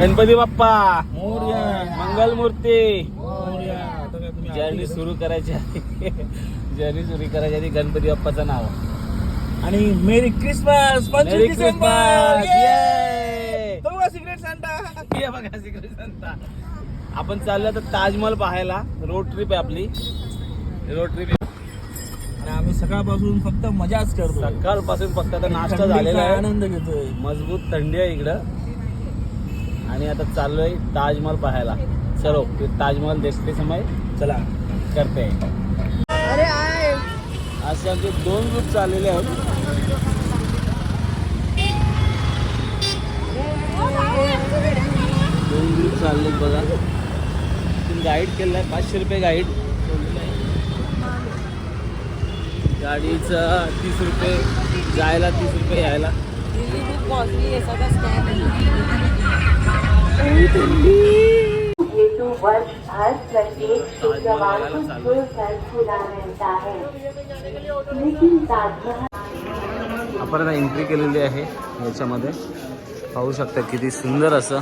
गणपती बाप्पा. मोरया. मंगल मूर्ती जर्नी सुरू करायची आधी जर्नी सुरू करायची आधी गणपती बाप्पाचं नाव. आणि मेरी क्रिसमस मेरी क्रिसमस. बघा सिक्रेट. आपण चाललो आता ताजमहल पाहायला. रोड ट्रिप आहे आपली. रोड ट्रिप आम्ही सकाळपासून फक्त मजाच करतो. सकाळपासून फक्त आता नाश्ता झालेला आहे. आनंद घेतोय. मजबूत थंडी आहे इकडं. आणि आता चाललोय ताजमहल पाहायला. चलो ताजमहल देखते समय. चला करते. असे आमचे दोन ग्रुप चाललेले आहेत. दोन ग्रुप चालले बघा. गाईड केलं आहे पाचशे रुपये गाईड गाडीचं तीस रुपये जायला तीस रुपये यायला. खूप कॉस्टली आहे हेतु वर्ष प्रत्येक शुक्रवार को खुला रहता है लेकिन आपण आता एंट्री केलेली आहे याच्यामध्ये. पाहू शकता किती सुंदर असं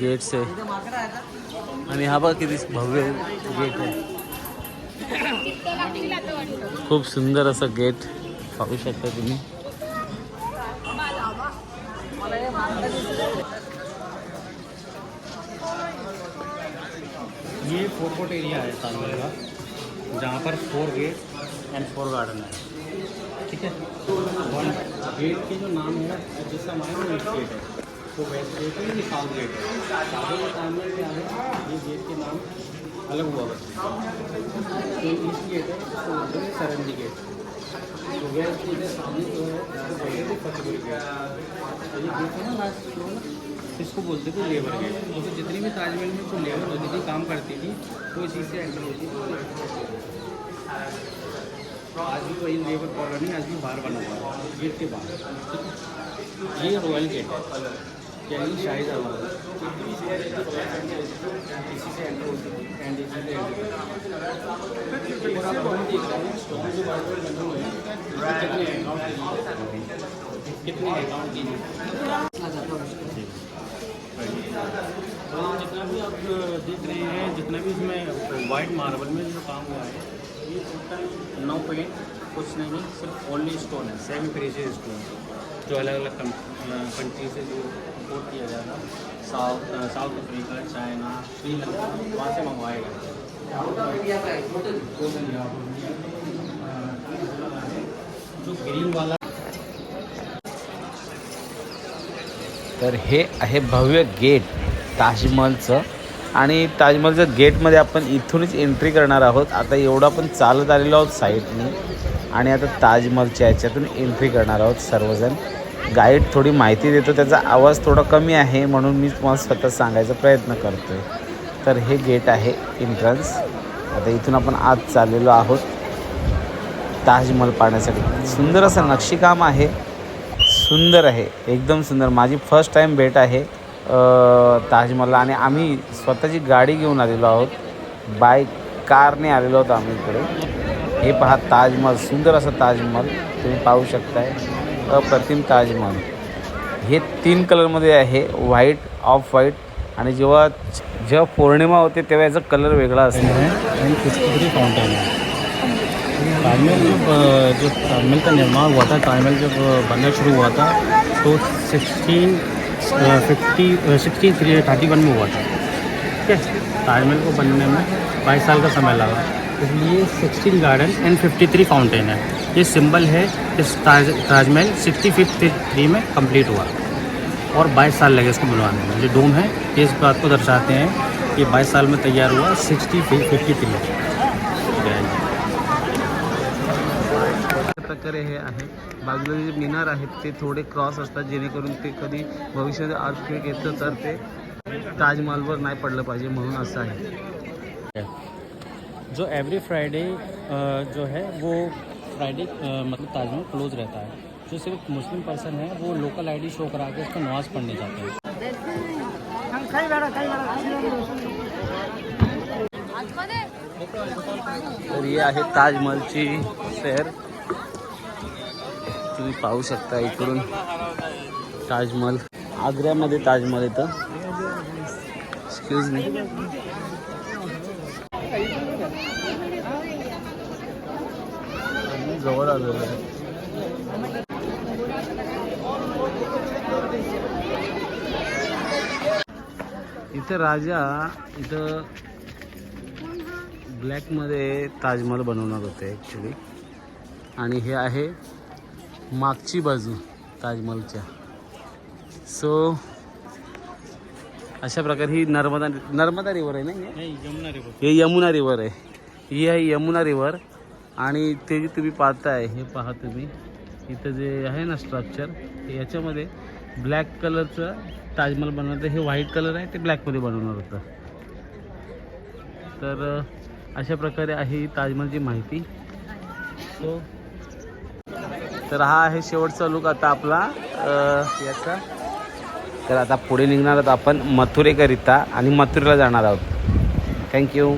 गेट्स आहे. आणि हा बघा किती भव्य गेट आहे. खूप सुंदर असं गेट पाहू शकता तुम्ही. ये फोरकोट एरिया है ताजमहल का, जहाँ पर four gate and four garden है। ठीक है? वन गेट के जो नाम है, जिस समय वो ईस्ट गेट है। वो वेस्ट गेट है ये साउथ गेट है। शादी के है? ये गेट के नाम अलग हुआ बस। तो ईस्ट गेट है इसको बोलते हैं सरंदी गेट। तो वेस्ट गेट है सामने जो है फतेहपुरी गेट तो ये गेट है ना लास्ट जो इसको बोलते थे लेबर गेट। तो जितनी भी ताजमहल में कोई लेबर होती थी, काम करती थी, वो इसी से एंटर होती थी। आज भी वही लेबर कॉलोनी आज भी बाहर बना हुआ गेट के बाहर। ये रॉयल गेट है। यानी शाही इसी से एंटर और आप हम देख रहे हैं जितने भी इसमें वाइट मार्बल में जो काम हुआ है ये टोटल नौ पेंट कुछ नहीं सिर्फ ओनली स्टोन है सेमी प्रेशियस स्टोन जो अलग अलग कंट्री से जो इम्पोर्ट किया जाएगा south south Africa China Sri Lanka वहाँ से मंगवाया गया। जो ग्रीन वाला तर हे आहे भव्य गेट ताजमहलचं आणि ताजमहलच्या गेटमध्ये आपण इथूनच एंट्री करणार आहोत आता एवढं आपण चालत आलेलो आहोत साईडने आणि आता ताजमहलच्या याच्यातून एंट्री करणार आहोत सर्वजण. गाईड थोडी माहिती देतो त्याचा आवाज थोडा कमी आहे म्हणून मी तुम्हाला स्वतः सांगायचा प्रयत्न करतो आहे तर हे गेट आहे एंट्रन्स आता इथून आपण आत चाललेलो आहोत. ताजमहल पाहण्यासाठी. सुंदर असं नक्षीकाम आहे. सुंदर आहे. एकदम सुंदर. माझी फर्स्ट टाईम भेट आहे. ताजमहलला आणि आम्ही स्वतःची गाडी घेऊन आलेलो आहोत. बाय कारने आलेलो आहोत आम्ही इकडे. हे पहा ताजमहल सुंदर असं ताजमहल. तुम्ही पाहू शकताय. अप्रतिम ताजमहल. हे तीन कलरमध्ये आहे. व्हाईट ऑफ व्हाईट आणि जेव्हा जेव्हा पौर्णिमा होते तेव्हा याचा कलर वेगळा असतो. आणि फिफ्टी फाउंटेन ताजमहल जो जो ताजमहल का निर्माण हुआ था ताजमहल जब बनना शुरू हुआ था तो sixteen fifty sixteen three thirty one में हुआ था। ठीक है? ताजमहल को बनने में बाईस साल का समय लगा। इसलिए sixteen garden and fifty three fountain है। ये सिंबल है, इस Taj Taj Mahal sixty fifty three में कंप्लीट हुआ। और 22 साल लगे इसको बनवाने में। जो डोम है, ये इस बात को दर्शाते हैं कि 22 साल में तैयार हुआ सिक्सटी फिफ्टी थ्री प्रकारे हे आहे. बाजूला जे मिनार आहेत ते थोडे क्रॉस असतात जेणेकरून ते कधी भविष्यात अर्थक्वेक येतं तर ते ताजमहलवर नाही पडलं पाहिजे म्हणून असं आहे. जो एवरी फ्राइडे जो है वो फ्राइडे मतलब ताजमहल क्लोज रहता है। जो सिर्फ़ मुस्लिम पर्सन है वो लोकल आईडी शो करा के उसको नमाज़ पढ़ने जाते हैं। तर ही आहे ताजमहलची सैर तुम्ही पाहू शकता इकडून ताजमहल आग्र्यामध्ये ताजमहल येतं एक्सक्यूज मी जवळ आलो आहे. इथं राजा इथं ब्लॅकमध्ये ताजमहल बनवणार होते ॲक्च्युली आणि हे आहे मागची बाजू ताजमहलच्या. सो अशा प्रकारे ही नर्मदा नर्मदा रिवर आहे ना? नहीं यमुना रिवर हे यमुना रिवर आहे. ही आहे यमुना रिवर आणि ते जे तुम्ही पाहताय हे पहा तुम्ही. इथं जे आहे ना स्ट्रक्चर याच्यामध्ये ब्लॅक कलरचं ताजमहल बनवलं हे व्हाईट कलर आहे ते ब्लॅकमध्ये बनवणार होतं. तर अशा प्रकारे आहे ताजमहलची माहिती. सो तर हा आहे शेवटचा लुक आता आपला. याचा. तर आता पुढे निघणार आहोत आपण मथुरेकरिता आणि मथुरेला जाणार आहोत. थँक्यू